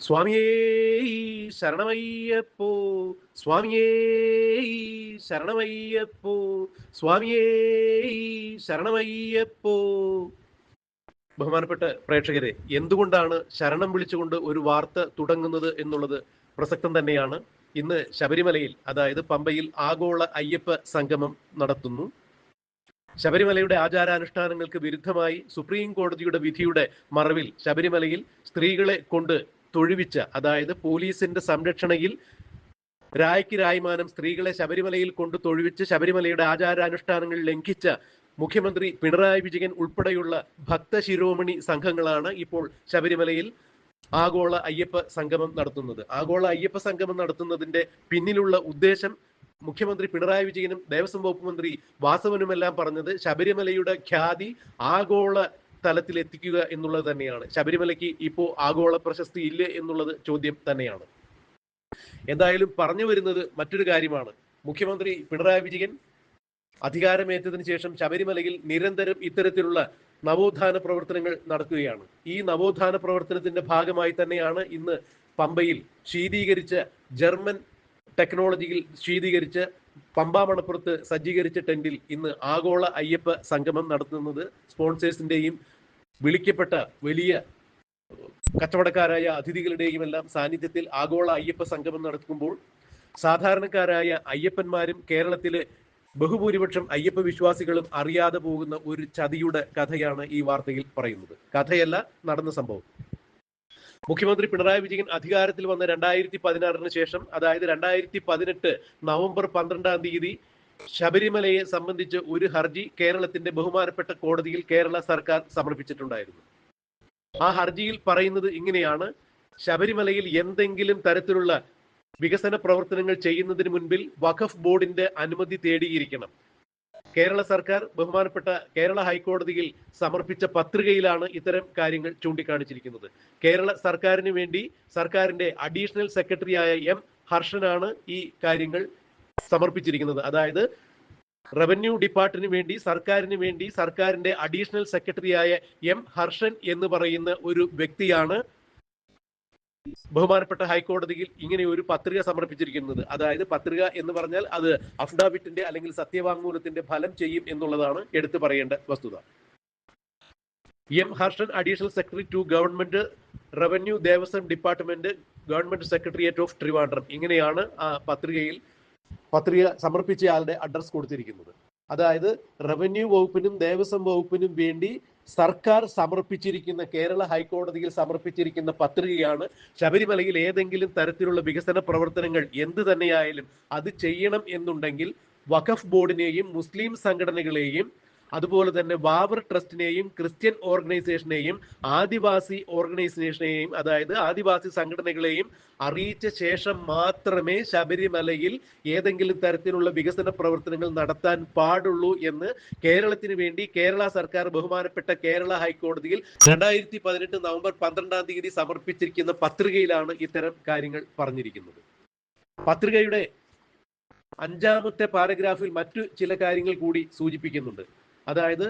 സ്വാമിയേ ശരണമയ്യപ്പോ സ്വാമിയേ ശരണമയ്യപ്പോ സ്വാമിയേ ശരണമയ്യപ്പോ. ബഹുമാനപ്പെട്ട പ്രേക്ഷകരെ എന്തുകൊണ്ടാണ് ശരണം വിളിച്ചുകൊണ്ട് ഒരു വാർത്ത തുടങ്ങുന്നത് എന്നുള്ളത് പ്രസക്തം തന്നെയാണ്. ഇന്ന് ശബരിമലയിൽ അതായത് പമ്പയിൽ ആഗോള അയ്യപ്പ സംഗമം നടത്തുന്നു. ശബരിമലയുടെ ആചാരാനുഷ്ഠാനങ്ങൾക്ക് വിരുദ്ധമായി സുപ്രീം കോടതിയുടെ വിധിയുടെ മറവിൽ ശബരിമലയിൽ സ്ത്രീകളെ കൊണ്ട് തൊഴുവിച്ച അതായത് പോലീസിന്റെ സംരക്ഷണയിൽ രായ്ക്ക് രായ്മാനം സ്ത്രീകളെ ശബരിമലയിൽ കൊണ്ട് തൊഴുവിച്ച് ശബരിമലയുടെ ആചാരാനുഷ്ഠാനങ്ങൾ ലംഘിച്ച മുഖ്യമന്ത്രി പിണറായി വിജയൻ ഉൾപ്പെടെയുള്ള ഭക്ത ശിരോമണി സംഘങ്ങളാണ് ഇപ്പോൾ ശബരിമലയിൽ ആഗോള അയ്യപ്പ സംഗമം നടത്തുന്നത്. ആഗോള അയ്യപ്പ സംഗമം നടത്തുന്നതിന്റെ പിന്നിലുള്ള ഉദ്ദേശം മുഖ്യമന്ത്രി പിണറായി വിജയനും ദേവസ്വം വകുപ്പ് മന്ത്രി വാസവനുമെല്ലാം പറഞ്ഞത് ശബരിമലയുടെ ഖ്യാതി ആഗോള തലത്തിൽ എത്തിക്കുക എന്നുള്ളത് തന്നെയാണ്. ശബരിമലയ്ക്ക് ഇപ്പോൾ ആഗോള പ്രശസ്തി ഇല്ലേ എന്നുള്ളത് ചോദ്യം തന്നെയാണ്. എന്തായാലും പറഞ്ഞു വരുന്നത് മറ്റൊരു കാര്യമാണ്. മുഖ്യമന്ത്രി പിണറായി വിജയൻ അധികാരമേറ്റതിനു ശേഷം ശബരിമലയിൽ നിരന്തരം ഇത്തരത്തിലുള്ള നവോത്ഥാന പ്രവർത്തനങ്ങൾ നടക്കുകയാണ്. ഈ നവോത്ഥാന പ്രവർത്തനത്തിന്റെ ഭാഗമായി തന്നെയാണ് ഇന്ന് പമ്പയിൽ ശീതീകരിച്ച ജർമ്മൻ ടെക്നോളജിയിൽ ശീതീകരിച്ച് പമ്പാ മണപ്പുറത്ത് സജ്ജീകരിച്ച ടെന്റിൽ ഇന്ന് ആഗോള അയ്യപ്പ സംഗമം നടത്തുന്നത് സ്പോൺസേഴ്സിന്റെയും വിളിക്കപ്പെട്ട വലിയ കച്ചവടക്കാരായ അതിഥികളുടെയും എല്ലാം സാന്നിധ്യത്തിൽ ആഗോള അയ്യപ്പ സംഗമം നടക്കുമ്പോൾ സാധാരണക്കാരായ അയ്യപ്പന്മാരും കേരളത്തിലെ ബഹുഭൂരിപക്ഷം അയ്യപ്പ വിശ്വാസികളും അറിയാതെ പോകുന്ന ഒരു ചതിയുടെ കഥയാണ് ഈ വാർത്തയിൽ പറയുന്നത്. കഥയല്ല നടന്ന സംഭവം. മുഖ്യമന്ത്രി പിണറായി വിജയൻ അധികാരത്തിൽ വന്ന രണ്ടായിരത്തി പതിനാറിന് ശേഷം അതായത് രണ്ടായിരത്തി പതിനെട്ട് നവംബർ പന്ത്രണ്ടാം തീയതി ശബരിമലയെ സംബന്ധിച്ച് ഒരു ഹർജി കേരളത്തിന്റെ ബഹുമാനപ്പെട്ട കോടതിയിൽ കേരള സർക്കാർ സമർപ്പിച്ചിട്ടുണ്ടായിരുന്നു. ആ ഹർജിയിൽ പറയുന്നത് ഇങ്ങനെയാണ്. ശബരിമലയിൽ എന്തെങ്കിലും തരത്തിലുള്ള വികസന പ്രവർത്തനങ്ങൾ ചെയ്യുന്നതിന് മുൻപിൽ വഖഫ് ബോർഡിന്റെ അനുമതി തേടിയിരിക്കണം. കേരള സർക്കാർ ബഹുമാനപ്പെട്ട കേരള ഹൈക്കോടതിയിൽ സമർപ്പിച്ച പത്രികയിലാണ് ഇത്തരം കാര്യങ്ങൾ ചൂണ്ടിക്കാണിച്ചിരിക്കുന്നത്. കേരള സർക്കാരിന് വേണ്ടി സർക്കാരിന്റെ അഡീഷണൽ സെക്രട്ടറിയായ എം ഹർഷനാണ് ഈ കാര്യങ്ങൾ സമർപ്പിച്ചിരിക്കുന്നത്. അതായത് റവന്യൂ ഡിപ്പാർട്ടിന് വേണ്ടി സർക്കാരിന് വേണ്ടി സർക്കാരിന്റെ അഡീഷണൽ സെക്രട്ടറിയായ എം ഹർഷൻ എന്ന് പറയുന്ന ഒരു വ്യക്തിയാണ് ബഹുമാനപ്പെട്ട ഹൈക്കോടതിയിൽ ഇങ്ങനെ ഒരു പത്രിക സമർപ്പിച്ചിരിക്കുന്നത്. അതായത് പത്രിക എന്ന് പറഞ്ഞാൽ അത് അഫ്ഡാവിറ്റിന്റെ അല്ലെങ്കിൽ സത്യവാങ്മൂലത്തിന്റെ ഫലം ചെയ്യും എന്നുള്ളതാണ് എടുത്തു പറയേണ്ട വസ്തുത. M Harshan additional secretary to government revenue Devaswom department government secretariat of Trivandrum. ഇങ്ങനെയാണ് ആ പത്രികയിൽ പത്രിക സമർപ്പിച്ചയാളുടെ അഡ്രസ് കൊടുത്തിരിക്കുന്നത്. അതായത് റവന്യൂ വകുപ്പിനും ദേവസ്വം വകുപ്പിനും വേണ്ടി സർക്കാർ സമർപ്പിച്ചിരിക്കുന്ന കേരള ഹൈക്കോടതിയിൽ സമർപ്പിച്ചിരിക്കുന്ന പത്രികയാണ് ശബരിമലയിൽ ഏതെങ്കിലും തരത്തിലുള്ള വികസന പ്രവർത്തനങ്ങൾ എന്ത് തന്നെയായാലും അത് ചെയ്യണം എന്നുണ്ടെങ്കിൽ വഖഫ് ബോർഡിനെയും മുസ്ലിം സംഘടനകളെയും അതുപോലെ തന്നെ ബാബർ ട്രസ്റ്റിനെയും ക്രിസ്ത്യൻ ഓർഗനൈസേഷനെയും ആദിവാസി ഓർഗനൈസേഷനെയും അതായത് ആദിവാസി സംഘടനകളെയും അറിയിച്ച ശേഷം മാത്രമേ ശബരിമലയിൽ ഏതെങ്കിലും തരത്തിലുള്ള വികസന പ്രവർത്തനങ്ങൾ നടത്താൻ പാടുള്ളൂ എന്ന് കേരളത്തിന് വേണ്ടി കേരള സർക്കാർ ബഹുമാനപ്പെട്ട കേരള ഹൈക്കോടതിയിൽ രണ്ടായിരത്തി പതിനെട്ട് നവംബർ പന്ത്രണ്ടാം തീയതി സമർപ്പിച്ചിരിക്കുന്ന പത്രികയിലാണ് ഇത്തരം കാര്യങ്ങൾ പറഞ്ഞിരിക്കുന്നത്. പത്രികയുടെ അഞ്ചാമത്തെ പാരഗ്രാഫിൽ മറ്റു ചില കാര്യങ്ങൾ കൂടി സൂചിപ്പിക്കുന്നുണ്ട്. അതായത്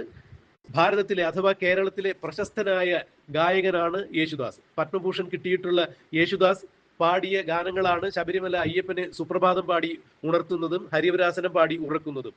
ഭാരതത്തിലെ അഥവാ കേരളത്തിലെ പ്രശസ്തനായ ഗായകനാണ് യേശുദാസ്. പത്മഭൂഷൺ കിട്ടിയിട്ടുള്ള യേശുദാസ് പാടിയ ഗാനങ്ങളാണ് ശബരിമല അയ്യപ്പനെ സുപ്രഭാതം പാടി ഉണർത്തുന്നതും ഹരിവരാസനം പാടി ഉറക്കുന്നതും.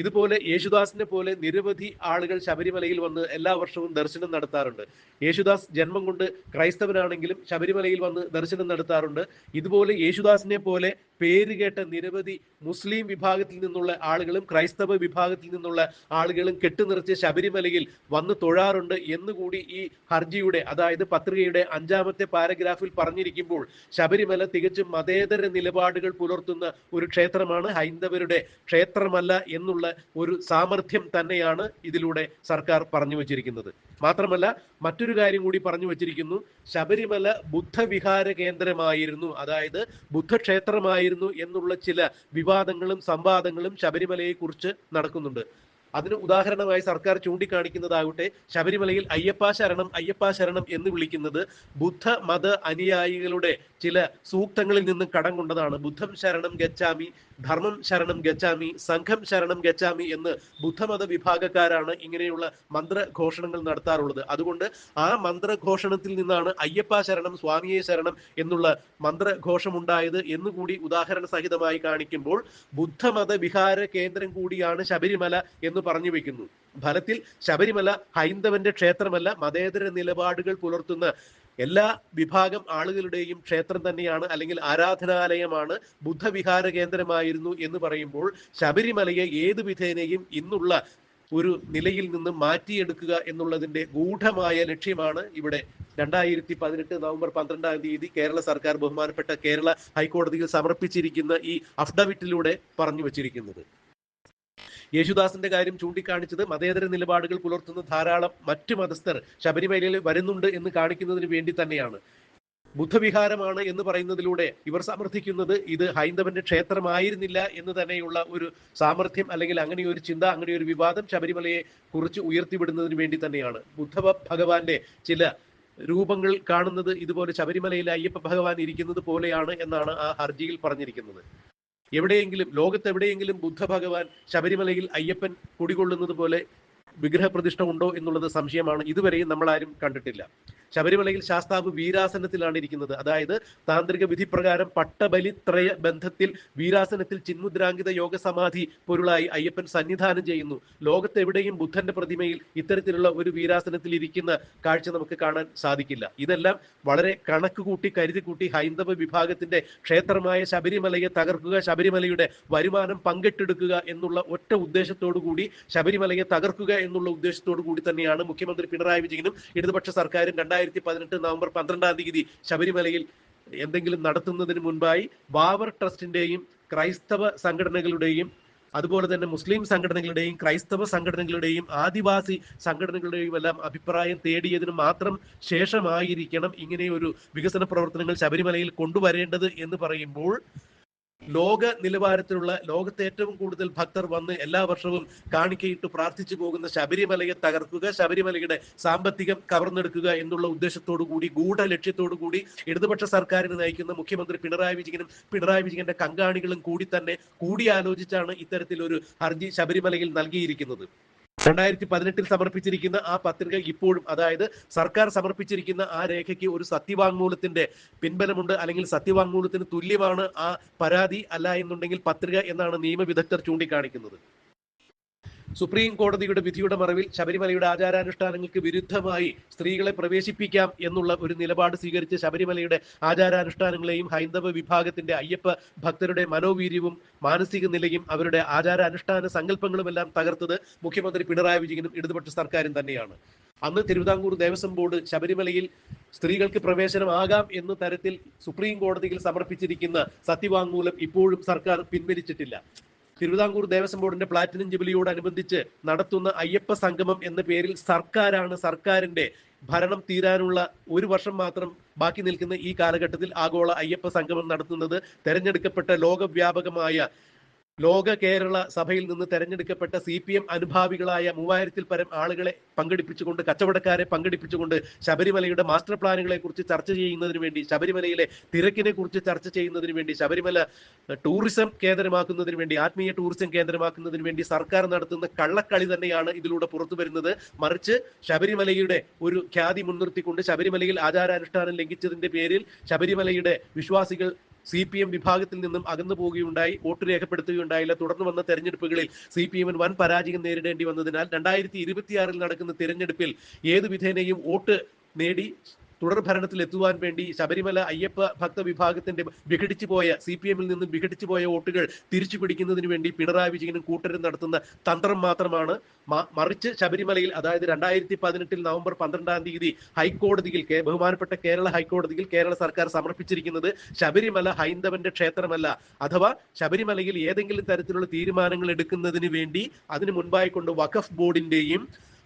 ഇതുപോലെ യേശുദാസിനെ പോലെ നിരവധി ആളുകൾ ശബരിമലയിൽ വന്ന് എല്ലാ വർഷവും ദർശനം നടത്താറുണ്ട്. യേശുദാസ് ജന്മം കൊണ്ട് ക്രൈസ്തവനാണെങ്കിലും ശബരിമലയിൽ വന്ന് ദർശനം നടത്താറുണ്ട്. ഇതുപോലെ യേശുദാസിനെ പോലെ പേര് കേട്ട നിരവധി മുസ്ലിം വിഭാഗത്തിൽ നിന്നുള്ള ആളുകളും ക്രൈസ്തവ വിഭാഗത്തിൽ നിന്നുള്ള ആളുകളും കെട്ടുനിറച്ച് ശബരിമലയിൽ വന്ന് തൊഴാറുണ്ട് എന്നുകൂടി ഈ ഹർജിയുടെ അതായത് പത്രികയുടെ അഞ്ചാമത്തെ പാരഗ്രാഫിൽ പറഞ്ഞിരിക്കുമ്പോൾ ശബരിമല തികച്ചും മതേതര നിലപാടുകൾ പുലർത്തുന്ന ഒരു ക്ഷേത്രമാണ്. ഹൈന്ദവരുടെ ക്ഷേത്രമല്ല എന്നുള്ള ഒരു സാമർഥ്യം തന്നെയാണ് ഇതിലൂടെ സർക്കാർ പറഞ്ഞു വച്ചിരിക്കുന്നത്. മാത്രമല്ല മറ്റൊരു കാര്യം കൂടി പറഞ്ഞു വച്ചിരിക്കുന്നു. ശബരിമല ബുദ്ധവിഹാര കേന്ദ്രമായിരുന്നു. അതായത് ബുദ്ധക്ഷേത്രമായിരുന്നു എന്നുള്ള ചില വിവാദങ്ങളും സംവാദങ്ങളും ശബരിമലയെ കുറിച്ച് നടക്കുന്നുണ്ട്. അതിന് ഉദാഹരണമായി സർക്കാർ ചൂണ്ടിക്കാണിക്കുന്നതാകട്ടെ ശബരിമലയിൽ അയ്യപ്പ ശരണം അയ്യപ്പ ശരണം എന്ന് വിളിക്കുന്നത് ബുദ്ധ മത അനുയായികളുടെ ചില സൂക്തങ്ങളിൽ നിന്ന് കടം കൊണ്ടതാണ്. ബുദ്ധം ശരണം ഗച്ഛാമി ധർമ്മം ശരണം ഗച്ഛാമി സംഘം ശരണം ഗച്ഛാമി എന്ന് ബുദ്ധമത വിഭാഗക്കാരാണ് ഇങ്ങനെയുള്ള മന്ത്രഘോഷണങ്ങൾ നടത്താറുള്ളത്. അതുകൊണ്ട് ആ മന്ത്രഘോഷണത്തിൽ നിന്നാണ് അയ്യപ്പ ശരണം സ്വാമിയെ ശരണം എന്നുള്ള മന്ത്രഘോഷം ഉണ്ടായത് എന്നുകൂടി ഉദാഹരണ സഹിതമായി കാണിക്കുമ്പോൾ ബുദ്ധമത വിഹാര കേന്ദ്രം കൂടിയാണ് ശബരിമല എന്ന് പറഞ്ഞു വെക്കുന്നു. ഫലത്തിൽ ശബരിമല ഹൈന്ദവന്റെ ക്ഷേത്രമല്ല മതേതര നിലപാടുകൾ പുലർത്തുന്ന എല്ലാ വിഭാഗം ആളുകളുടെയും ക്ഷേത്രം തന്നെയാണ് അല്ലെങ്കിൽ ആരാധനാലയമാണ് ബുദ്ധവിഹാര കേന്ദ്രമായിരുന്നു എന്ന് പറയുമ്പോൾ ശബരിമലയെ ഏത് വിധേനയും ഇന്നുള്ള ഒരു നിലയിൽ നിന്ന് മാറ്റിയെടുക്കുക എന്നുള്ളതിന്റെ ഗൂഢമായ ലക്ഷ്യമാണ് ഇവിടെ രണ്ടായിരത്തി പതിനെട്ട് നവംബർ പന്ത്രണ്ടാം തീയതി കേരള സർക്കാർ ബഹുമാനപ്പെട്ട കേരള ഹൈക്കോടതിയിൽ സമർപ്പിച്ചിരിക്കുന്ന ഈ അഫ്ഡവിറ്റിലൂടെ പറഞ്ഞു വച്ചിരിക്കുന്നത്. യേശുദാസിന്റെ കാര്യം ചൂണ്ടിക്കാണിച്ചത് മതേതര നിലപാടുകൾ പുലർത്തുന്ന ധാരാളം മറ്റു മതസ്ഥർ ശബരിമലയിൽ വരുന്നുണ്ട് എന്ന് കാണിക്കുന്നതിന് വേണ്ടി തന്നെയാണ്. ബുദ്ധവിഹാരമാണ് എന്ന് പറയുന്നതിലൂടെ ഇവർ സമർത്ഥിക്കുന്നത് ഇത് ഹൈന്ദവന്റെ ക്ഷേത്രമായിരുന്നില്ല എന്ന് തന്നെയുള്ള ഒരു സാമർഥ്യം അല്ലെങ്കിൽ അങ്ങനെ ഒരു ചിന്ത അങ്ങനെ ഒരു വിവാദം ശബരിമലയെ കുറിച്ച് ഉയർത്തിവിടുന്നതിന് വേണ്ടി തന്നെയാണ്. ബുദ്ധ ഭഗവാന്റെ ചില രൂപങ്ങൾ കാണുന്നത് ഇതുപോലെ ശബരിമലയിൽ അയ്യപ്പ ഭഗവാൻ ഇരിക്കുന്നത് പോലെയാണ് എന്നാണ് ആ ഹർജിയിൽ പറഞ്ഞിരിക്കുന്നത്. എവിടെയെങ്കിലും ലോകത്ത് എവിടെയെങ്കിലും ബുദ്ധ ഭഗവാൻ ശബരിമലയിൽ അയ്യപ്പൻ കുടികൊള്ളുന്നത് പോലെ വിഗ്രഹപ്രതിഷ്ഠ ഉണ്ടോ എന്നുള്ളത് സംശയമാണ്. ഇതുവരെയും നമ്മൾ ആരും കണ്ടിട്ടില്ല. ശബരിമലയിൽ ശാസ്താവ് വീരാസനത്തിലാണ് ഇരിക്കുന്നത്. അതായത് താന്ത്രിക വിധി പ്രകാരം പട്ടബലിത്രയ ബന്ധത്തിൽ വീരാസനത്തിൽ ചിന്മുദ്രാങ്കിത യോഗ സമാധി പൊരുളായി അയ്യപ്പൻ സന്നിധാനം ചെയ്യുന്നു. ലോകത്തെവിടെയും ബുദ്ധന്റെ പ്രതിമയിൽ ഇത്തരത്തിലുള്ള ഒരു വീരാസനത്തിൽ ഇരിക്കുന്ന കാഴ്ച നമുക്ക് കാണാൻ സാധിക്കില്ല. ഇതെല്ലാം വളരെ കണക്ക് കൂട്ടി കരുതി കൂട്ടി ഹൈന്ദവ വിഭാഗത്തിന്റെ ക്ഷേത്രമായ ശബരിമലയെ തകർക്കുക ശബരിമലയുടെ വരുമാനം പങ്കിട്ടെടുക്കുക എന്നുള്ള ഒറ്റ ഉദ്ദേശത്തോടു കൂടി ശബരിമലയെ തകർക്കുക എന്നുള്ള ഉദ്ദേശത്തോടു കൂടി തന്നെയാണ് മുഖ്യമന്ത്രി പിണറായി വിജയനും ഇടതുപക്ഷ സർക്കാരും രണ്ടായിരത്തി പതിനെട്ട് നവംബർ പന്ത്രണ്ടാം തീയതി ശബരിമലയിൽ എന്തെങ്കിലും നടത്തുന്നതിന് മുൻപായി ബാബർ ട്രസ്റ്റിന്റെയും ക്രൈസ്തവ സംഘടനകളുടെയും അതുപോലെ തന്നെ മുസ്ലിം സംഘടനകളുടെയും ക്രൈസ്തവ സംഘടനകളുടെയും ആദിവാസി സംഘടനകളുടെയും എല്ലാം അഭിപ്രായം തേടിയതിന് മാത്രം ശേഷമായിരിക്കണം ഇങ്ങനെ ഒരു വികസന പ്രവർത്തനങ്ങൾ ശബരിമലയിൽ കൊണ്ടുവരേണ്ടത് എന്ന് പറയുമ്പോൾ ലോക നിലവാരത്തിലുള്ള ലോകത്തെ ഏറ്റവും കൂടുതൽ ഭക്തർ വന്ന് എല്ലാ വർഷവും കാണിക്കയിട്ട് പ്രാർത്ഥിച്ചു പോകുന്ന ശബരിമലയെ തകർക്കുക ശബരിമലയുടെ സാമ്പത്തികം കവർന്നെടുക്കുക എന്നുള്ള ഉദ്ദേശത്തോടു കൂടി ഗൂഢ ലക്ഷ്യത്തോടു കൂടി ഇടതുപക്ഷ സർക്കാരിനെ നയിക്കുന്ന മുഖ്യമന്ത്രി പിണറായി വിജയനും പിണറായി വിജയന്റെ കങ്കാണികളും കൂടി തന്നെ കൂടിയാലോചിച്ചാണ് ഇത്തരത്തിലൊരു ഹർജി ശബരിമലയിൽ നൽകിയിരിക്കുന്നത്. രണ്ടായിരത്തി പതിനെട്ടിൽ സമർപ്പിച്ചിരിക്കുന്ന ആ പത്രിക ഇപ്പോഴും അതായത് സർക്കാർ സമർപ്പിച്ചിരിക്കുന്ന ആ രേഖയ്ക്ക് ഒരു സത്യവാങ്മൂലത്തിന്റെ പിൻബലമുണ്ട് അല്ലെങ്കിൽ സത്യവാങ്മൂലത്തിന് തുല്യമാണ് ആ പരാതി അല്ല എന്നുണ്ടെങ്കിൽ പത്രിക എന്നാണ് നിയമവിദഗ്ധർ ചൂണ്ടിക്കാണിക്കുന്നത്. സുപ്രീം കോടതിയുടെ വിധിയുടെ മറവിൽ ശബരിമലയുടെ ആചാരാനുഷ്ഠാനങ്ങൾക്ക് വിരുദ്ധമായി സ്ത്രീകളെ പ്രവേശിപ്പിക്കാം എന്നുള്ള ഒരു നിലപാട് സ്വീകരിച്ച ശബരിമലയുടെ ആചാരാനുഷ്ഠാനങ്ങളെയും ഹൈന്ദവ വിഭാഗത്തിന്റെ അയ്യപ്പ ഭക്തരുടെ മനോവീര്യവും മാനസിക നിലയും അവരുടെ ആചാരാനുഷ്ഠാന സങ്കല്പങ്ങളുമെല്ലാം തകർത്തത് മുഖ്യമന്ത്രി പിണറായി വിജയനും ഇടതുപക്ഷ സർക്കാരും തന്നെയാണ്. അന്ന് തിരുവിതാംകൂർ ദേവസ്വം ബോർഡ് ശബരിമലയിൽ സ്ത്രീകൾക്ക് പ്രവേശനമാകാം എന്ന തരത്തിൽ സുപ്രീം കോടതിയിൽ സമർപ്പിച്ചിരിക്കുന്ന സത്യവാങ്മൂലം ഇപ്പോഴും സർക്കാർ പിൻവലിച്ചിട്ടില്ല. തിരുവിതാംകൂർ ദേവസ്വം ബോർഡിന്റെ പ്ലാറ്റിനം ജുബിലിയോടനുബന്ധിച്ച് നടത്തുന്ന അയ്യപ്പ സംഗമം എന്ന പേരിൽ സർക്കാരാണ് സർക്കാരിന്റെ ഭരണം തീരാനുള്ള ഒരു വർഷം മാത്രം ബാക്കി നിൽക്കുന്ന ഈ കാലഘട്ടത്തിൽ ആഗോള അയ്യപ്പ സംഗമം നടത്തുന്നത് തെരഞ്ഞെടുക്കപ്പെട്ട ലോകവ്യാപകമായ ലോക കേരള സഭയിൽ നിന്ന് തെരഞ്ഞെടുക്കപ്പെട്ട സി പി എം അനുഭാവികളായ മൂവായിരത്തിൽ പരം ആളുകളെ പങ്കെടുപ്പിച്ചുകൊണ്ട് കച്ചവടക്കാരെ പങ്കെടുപ്പിച്ചുകൊണ്ട് ശബരിമലയുടെ മാസ്റ്റർ പ്ലാനുകളെ കുറിച്ച് ചർച്ച ചെയ്യുന്നതിന് വേണ്ടി ശബരിമലയിലെ തിരക്കിനെ കുറിച്ച് ചർച്ച ചെയ്യുന്നതിന് വേണ്ടി ശബരിമല ടൂറിസം കേന്ദ്രമാക്കുന്നതിന് വേണ്ടി ആത്മീയ ടൂറിസം കേന്ദ്രമാക്കുന്നതിന് വേണ്ടി സർക്കാർ നടത്തുന്ന കള്ളക്കളി തന്നെയാണ് ഇതിലൂടെ പുറത്തു വരുന്നത്. മറിച്ച് ശബരിമലയുടെ ഒരു ഖ്യാതി മുൻനിർത്തിക്കൊണ്ട് ശബരിമലയിൽ ആചാരാനുഷ്ഠാനം ലംഘിച്ചതിന്റെ പേരിൽ ശബരിമലയുടെ വിശ്വാസികൾ സി പി എം വിഭാഗത്തിൽ നിന്നും അകന്നു പോവുകയുണ്ടായി വോട്ട് രേഖപ്പെടുത്തുകയുണ്ടായില്ല. തുടർന്ന് വന്ന തെരഞ്ഞെടുപ്പുകളിൽ സി പി എമ്മിന് വൻ പരാജയം നേരിടേണ്ടി വന്നതിനാൽ രണ്ടായിരത്തി ഇരുപത്തിയാറിൽ നടക്കുന്ന തെരഞ്ഞെടുപ്പിൽ ഏത് വിധേനയും വോട്ട് നേടി തുടർ ഭരണത്തിൽ എത്തുവാൻ വേണ്ടി ശബരിമല അയ്യപ്പ ഭക്ത വിഭാഗത്തിന്റെ വിഘടിച്ചു പോയ സി പി എമ്മിൽ നിന്നും വിഘടിച്ചു പോയ വോട്ടുകൾ തിരിച്ചു പിടിക്കുന്നതിന് വേണ്ടി പിണറായി വിജയനും കൂട്ടരും നടത്തുന്ന തന്ത്രം മാത്രമാണ്. മറിച്ച് ശബരിമലയിൽ അതായത് രണ്ടായിരത്തി പതിനെട്ടിൽ നവംബർ പന്ത്രണ്ടാം തീയതി ഹൈക്കോടതിയിൽ ബഹുമാനപ്പെട്ട കേരള ഹൈക്കോടതിയിൽ കേരള സർക്കാർ സമർപ്പിച്ചിരിക്കുന്നത് ശബരിമല ഹൈന്ദവന്റെ ക്ഷേത്രമല്ല. അഥവാ ശബരിമലയിൽ ഏതെങ്കിലും തരത്തിലുള്ള തീരുമാനങ്ങൾ എടുക്കുന്നതിന് വേണ്ടി അതിന് മുൻപായി കൊണ്ട് വഖഫ് ബോർഡിന്റെയും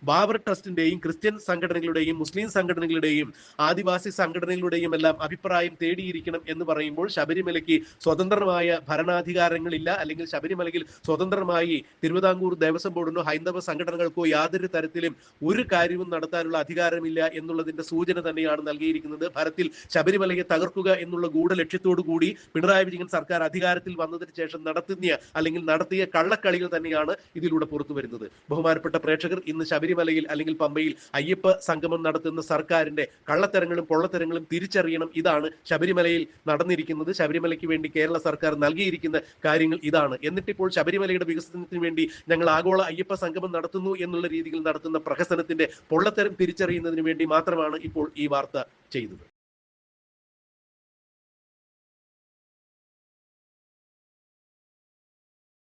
ബാബർ ട്രസ്റ്റിന്റെയും ക്രിസ്ത്യൻ സംഘടനകളുടെയും മുസ്ലിം സംഘടനകളുടെയും ആദിവാസി സംഘടനകളുടെയും എല്ലാം അഭിപ്രായം തേടിയിരിക്കണം എന്ന് പറയുമ്പോൾ ശബരിമലയ്ക്ക് സ്വതന്ത്രമായ ഭരണാധികാരങ്ങളില്ല. അല്ലെങ്കിൽ ശബരിമലയിൽ സ്വതന്ത്രമായി തിരുവിതാംകൂർ ദേവസ്വം ബോർഡിനോ ഹൈന്ദവ സംഘടനകൾക്കോ യാതൊരു തരത്തിലും ഒരു കാര്യവും നടത്താനുള്ള അധികാരമില്ല എന്നുള്ളതിന്റെ സൂചന തന്നെയാണ് നൽകിയിരിക്കുന്നത്. ഫലത്തിൽ ശബരിമലയെ തകർക്കുക എന്നുള്ള ഗൂഢ ലക്ഷ്യത്തോടു കൂടി പിണറായി വിജയൻ സർക്കാർ അധികാരത്തിൽ വന്നതിന് ശേഷം നടത്തുന്ന അല്ലെങ്കിൽ നടത്തിയ കള്ളക്കളികൾ തന്നെയാണ് ഇതിലൂടെ പുറത്തു വരുന്നത് ബഹുമാനപ്പെട്ട പ്രേക്ഷകർ ഇന്ന് ശബരിമലയിൽ അല്ലെങ്കിൽ പമ്പയിൽ അയ്യപ്പ സംഗമം നടത്തുന്ന സർക്കാരിന്റെ കള്ളത്തരങ്ങളും പൊള്ളത്തരങ്ങളും തിരിച്ചറിയണം. ഇതാണ് ശബരിമലയിൽ നടന്നിരിക്കുന്നത്. ശബരിമലയ്ക്ക് വേണ്ടി കേരള സർക്കാർ നൽകിയിരിക്കുന്ന കാര്യങ്ങൾ ഇതാണ്. എന്നിട്ടിപ്പോൾ ശബരിമലയുടെ വികസനത്തിന് വേണ്ടി ഞങ്ങൾ ആഗോള അയ്യപ്പ സംഗമം നടത്തുന്നു എന്നുള്ള രീതിയിൽ നടത്തുന്ന പ്രഹസനത്തിന്റെ പൊള്ളത്തരം തിരിച്ചറിയുന്നതിന് വേണ്ടി മാത്രമാണ് ഇപ്പോൾ ഈ വാർത്ത ചെയ്തത്.